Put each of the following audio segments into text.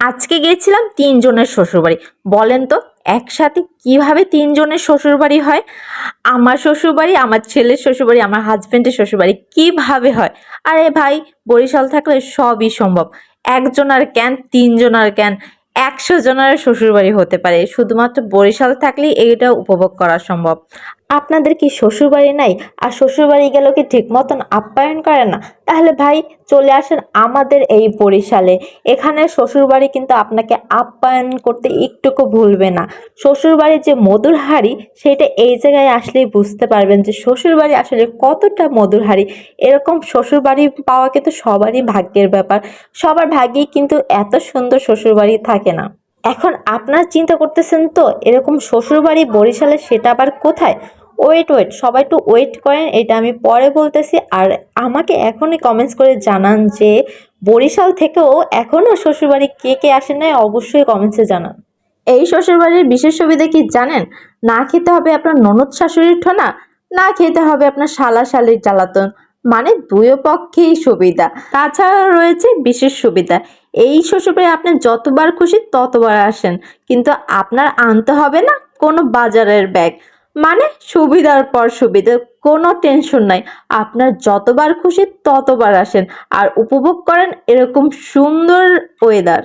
আজকে গিয়েছিলাম তিনজনের শ্বশুরবাড়ি। বলেন তো, একসাথে কীভাবে তিনজনের শ্বশুরবাড়ি হয়? আমার শ্বশুরবাড়ি, আমার ছেলের শ্বশুরবাড়ি, আমার হাজব্যান্ডের শ্বশুরবাড়ি কীভাবে হয়? আরে ভাই, বরিশাল থাকলে সবই সম্ভব। একজন আর ক্যান তিনজন আর ক্যান একশো জনের শ্বশুরবাড়ি হতে পারে। শুধুমাত্র বরিশাল থাকলেই এইটা উপভোগ করা সম্ভব। আপনাদের কি শ্বশুরবাড়ি নাই? আর শ্বশুরবাড়ি গেলেও কি ঠিক মতন আপ্যায়ন করে না? তাহলে ভাই, চলে আসেন আমাদের এই বরিশালে। এখানে শ্বশুরবাড়ি কিন্তু আপনাকে আপ্যায়ন করতে একটুকু ভুলবে না। শ্বশুরবাড়ির যে মধুর হাড়ি, সেটা এই জায়গায় আসলেই বুঝতে পারবেন যে শ্বশুরবাড়ি আসলে কতটা মধুর হাড়ি। এরকম শ্বশুরবাড়ি পাওয়া কিন্তু সবারই ভাগ্যের ব্যাপার। সবার ভাগ্যেই কিন্তু এত সুন্দর শ্বশুরবাড়ি থাকে না। এখন আপনার চিন্তা করতেছেন তো, এরকম শ্বশুরবাড়ি বরিশালে সেটা আবার কোথায়? ওয়েট ওয়েট সবাই একটু ওয়েট করেন, এটা আমি পরে বলতেছি। আর আমাকে এখনই কমেন্টস করে জানান যে, বরিশাল থেকেও এখনও শ্বশুরবাড়ি কে কে আসে নাই, অবশ্যই কমেন্টসে জানান। এই শ্বশুরবাড়ির বিশেষ সুবিধা কি জানেন? না খেতে হবে আপনার ননদ শাশুড়ির ঠোনা না খেতে হবে আপনার শালা শালির জ্বালাতন। মানে দুই পক্ষেই সুবিধা। তাছাড়া রয়েছে বিশেষ সুবিধা। এই শ্বশুরবাড়ি আপনি যতবার খুশি ততবার আসেন, কিন্তু আপনার আনতে হবে না কোনো বাজারের ব্যাগ। মানে সুবিধার পর সুবিধা, কোনো টেনশন নাই। আপনার যতবার খুশি ততবার আসেন আর উপভোগ করেন এরকম সুন্দর ওয়েদার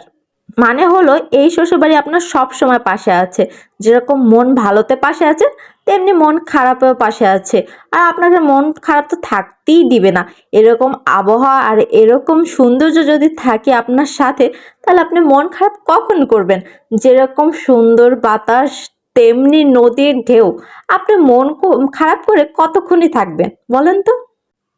মানে হলো এই শ্বশুরবাড়ি আপনার সব সময় পাশে আছে। যেরকম মন ভালোতে পাশে আছে তেমনি মন খারাপেও পাশে আছে। আর আপনাদের মন খারাপ তো থাকতেই দিবে না। এরকম আবহাওয়া আর এরকম সৌন্দর্য যদি থাকে আপনার সাথে, তাহলে আপনি মন খারাপ কখন করবেন? যেরকম সুন্দর বাতাস, তেমনি নদীর ঢেউ। আপনি মন খারাপ করে কতক্ষণই থাকবেন, বলেন তো?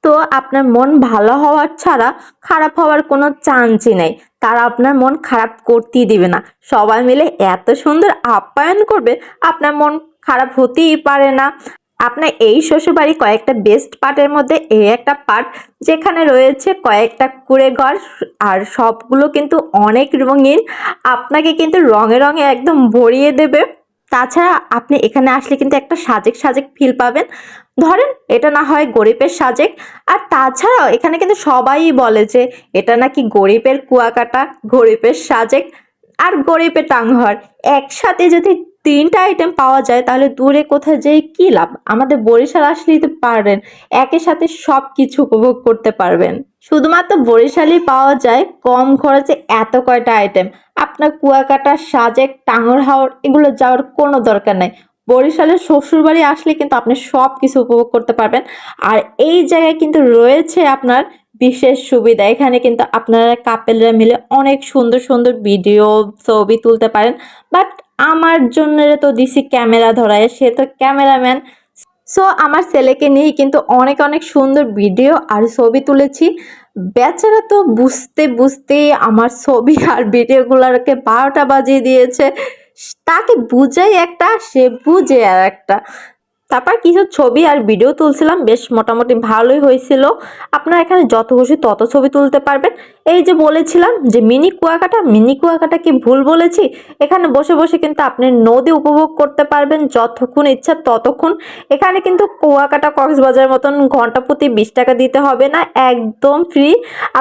তো আপনার মন ভালো হওয়ার ছাড়া খারাপ হওয়ার কোনো চান্সই নেই। তারা আপনার মন খারাপ করতেই দিবে না। সবাই মিলে এত সুন্দর আপ্যায়ন করবে, আপনার মন খারাপ হতেই পারে না। আপনার এই শ্বশুরবাড়ি কয়েকটা বেস্ট পার্টের মধ্যে এই একটা পার্ট যেখানে রয়েছে কয়েকটা কুড়ে ঘর, আর সবগুলো কিন্তু অনেক রঙিন। আপনাকে কিন্তু রঙে রঙে একদম ভরিয়ে দেবে। তাছাড়া আপনি এখানে আসলে কিন্তু একটা সাজেক সাজেক ফিল পাবেন। ধরেন, এটা না হয় গরিবের সাজেক। আর তাছাড়াও এখানে কিন্তু সবাই বলে যে, এটা নাকি গরিবের কুয়াকাটা, গরিবের সাজেক আর গরিবের টাংঘর একসাথে যদি তিনটা আইটেম পাওয়া যায়, তাহলে দূরে কোথায় যেয়ে কী লাভ? আমাদের বরিশাল আসলেই তো পারবেন একের সাথে সব কিছু উপভোগ করতে পারবেন। শুধুমাত্র বরিশালই পাওয়া যায়, কম খরচে এত কয়টা আইটেম আপনার কুয়াকাটা সাজেক টাঙ্গর হাওর, এগুলো যাওয়ার কোনো দরকার নাই। বরিশালের শ্বশুরবাড়ি আসলে কিন্তু আপনি সব কিছু উপভোগ করতে পারবেন। আর এই জায়গায় কিন্তু রয়েছে আপনার বিশেষ সুবিধা, এখানে কিন্তু আপনারা কাপেলরা মিলে অনেক সুন্দর সুন্দর ভিডিও ছবি তুলতে পারেন। বাট আমার জন্য তো দিছি ক্যামেরা ধরায়, সে তো ক্যামেরাম্যান। সো আমার ছেলেকে নিয়ে কিন্তু অনেক অনেক সুন্দর ভিডিও আর ছবি তুলেছি। বেচারা তো বুঝতে বুঝতে আমার ছবি আর ভিডিওগুলোকে বারোটা বাজিয়ে দিয়েছে। তাকে বুঝাই একটা, সে বুঝে আর একটা। তারপর কিছু ছবি আর ভিডিও তুলছিলাম, বেশ মোটামুটি ভালোই হয়েছিল। আপনারা এখানে যত খুশি তত ছবি তুলতে পারবেন। এই যে বলেছিলাম যে মিনি কুয়াকাটা মিনি কুয়াকাটা কি ভুল বলেছি? এখানে বসে বসে কিন্তু আপনি নদী উপভোগ করতে পারবেন যতক্ষণ ইচ্ছা ততক্ষণ। এখানে কিন্তু কুয়াকাটা কক্সবাজার মতন ঘণ্টা প্রতি বিশ টাকা দিতে হবে না, একদম ফ্রি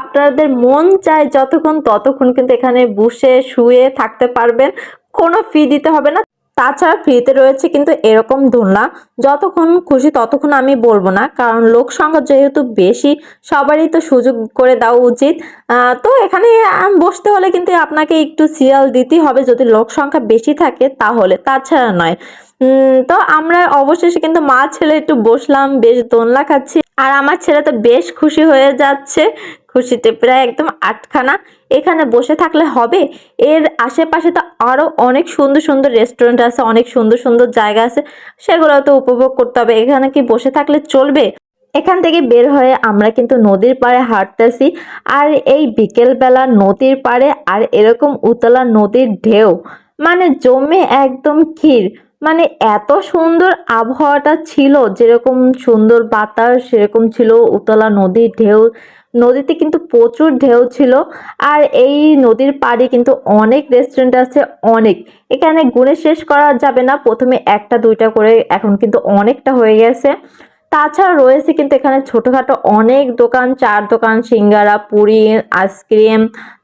আপনাদের মন চায় যতক্ষণ ততক্ষণ কিন্তু এখানে বসে শুয়ে থাকতে পারবেন। কোনো ফি দিতে হবে না। তাছাড়া ফ্রিতে রয়েছে কিন্তু এরকম দোলনা। যতক্ষণ খুশি ততক্ষণ আমি বলব না, কারণ লোক সংখ্যা যেহেতু বেশি, সবারই তো সুযোগ করে দেওয়া উচিত। তো এখানে বসতে হলে কিন্তু আপনাকে একটু সিরিয়াল দিতেই হবে। যদি লোক সংখ্যা বেশি থাকে তাহলে, তাছাড়া নয়। তো আমরা অবশেষে কিন্তু মা ছেলে একটু বসলাম, বেশ দোলনা খাচ্ছি। আর আমার ছেলে তো বেশ খুশি হয়ে যাচ্ছে। খুশিতে প্রায় একদম আটখানা। এখানে বসে থাকলে হবে? এর আশেপাশে তো আরও অনেক সুন্দর সুন্দর রেস্টুরেন্ট আছে, অনেক সুন্দর সুন্দর জায়গা আছে। সেগুলো তো উপভোগ করতে হবে। এখানে কি বসে থাকলে চলবে? এখান থেকে বের হয়ে আমরা কিন্তু নদীর পাড়ে হাঁটতেছি। আর এই বিকেলবেলা নদীর পাড়ে আর এরকম উতলা নদীর ঢেউ মানে জমে একদম ক্ষীর। মানে এত সুন্দর আবহাওয়াটা ছিল, যেরকম সুন্দর বাতাস, সেরকম ছিল উতলা নদীর ঢেউ, নদীতে কিন্তু প্রচুর ঢেউ ছিল, আর এই নদীর পাড়ে কিন্তু অনেক রেস্টুরেন্ট আছে, অনেক। এখানে গুণে শেষ করা যাবে না, প্রথমে একটা, দুইটা করে, এখন কিন্তু অনেকটা হয়ে গেছে। তাছাড়া রয়েছে কিন্তু এখানে ছোটোখাটো অনেক দোকান, চার দোকান, সিঙ্গারা, পুরি, আইসক্রিম,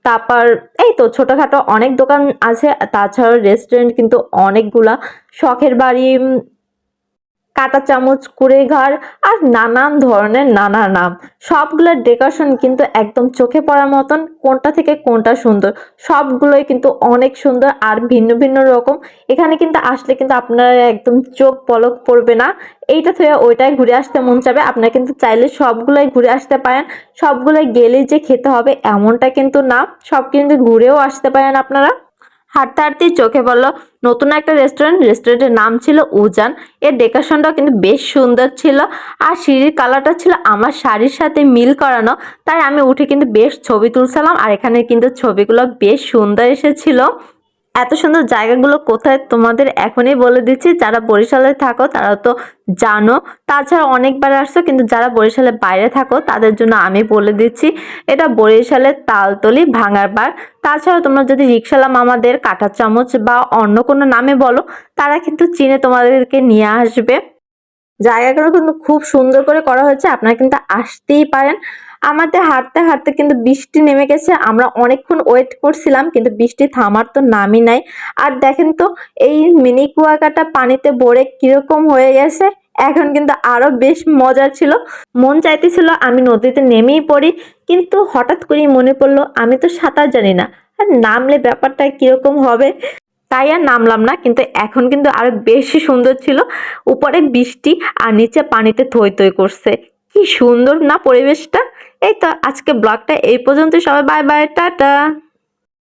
তারপর এই তো ছোটোখাটো অনেক দোকান আছে। তাছাড়া রেস্টুরেন্ট কিন্তু অনেকগুলা। শখের বাড়ি কাঁটা চামচ, কুড়ে ঘর আর নানান ধরনের নানা নাম। সবগুলোর ডেকোরেশন কিন্তু একদম চোখে পড়ার মতন, কোনটা থেকে কোনটা সুন্দর। সবগুলোই কিন্তু অনেক সুন্দর আর ভিন্ন ভিন্ন রকম। এখানে কিন্তু আসলে কিন্তু আপনার একদম চোখ পলক পড়বে না। এইটা থেকে ওইটাই ঘুরে আসতে মন চাবে আপনারা কিন্তু চাইলে সবগুলোই ঘুরে আসতে পারেন। সবগুলোই গেলেই যে খেতে হবে এমনটা কিন্তু না। সব কিন্তু ঘুরেও আসতে পারেন আপনারা। হাঁটতে হাঁটতেই চোখে পড়ল। নতুন একটা রেস্টুরেন্ট রেস্টুরেন্টের নাম ছিল উজান। এর ডেকোরেশনটাও কিন্তু বেশ সুন্দর ছিল। আর সিঁড়ির কালারটা ছিল আমার শাড়ির সাথে মিল করানো। তাই আমি উঠে কিন্তু বেশ ছবি তুলছিলাম। আর এখানে কিন্তু ছবিগুলো বেশ সুন্দর এসেছিল। এত সুন্দর জায়গাগুলো কোথায় তোমাদের এখনই বলে দিচ্ছি। যারা বরিশালে থাকো, তারা তো জানো। তাছাড়া অনেকবার আসছো, কিন্তু যারা বরিশালে বাইরে থাকো, তাদের জন্য আমি বলে দিচ্ছি। এটা বরিশালের তালতলি ভাঙার বার। তাছাড়া তোমরা যদি রিক্সালাম আমাদের কাঁটা চামচ বা অন্য কোনো নামে বলো, তারা কিন্তু চিনে তোমাদেরকে নিয়ে আসবে। জায়গাগুলো কিন্তু খুব সুন্দর করে করা হয়েছে। আপনারা কিন্তু আসতেই পারেন। আমাদের হাঁটতে হাঁটতে কিন্তু বৃষ্টি নেমে গেছে। আমরা অনেকক্ষণ ওয়েট করছিলাম, কিন্তু বৃষ্টি থামার তো নামই নাই। আর দেখেন তো, এই মিনি কুয়াকাটা পানিতে ভরে কীরকম হয়ে গেছে। এখন কিন্তু আরও বেশ মজার ছিল। মন চাইতেছিল আমি নদীতে নেমেই পড়ি, কিন্তু হঠাৎ করেই মনে পড়ল, আমি তো সাঁতার জানি না। আর নামলে ব্যাপারটা কীরকম হবে? তাই আর নামলাম না, কিন্তু এখন কিন্তু আরও বেশি সুন্দর ছিল। উপরে বৃষ্টি আর নিচে পানিতে থই থই করছে। কি সুন্দর না পরিবেশটা। এই তো আজকে ব্লগটা এই পর্যন্ত সবাই বাই বাই টাটা।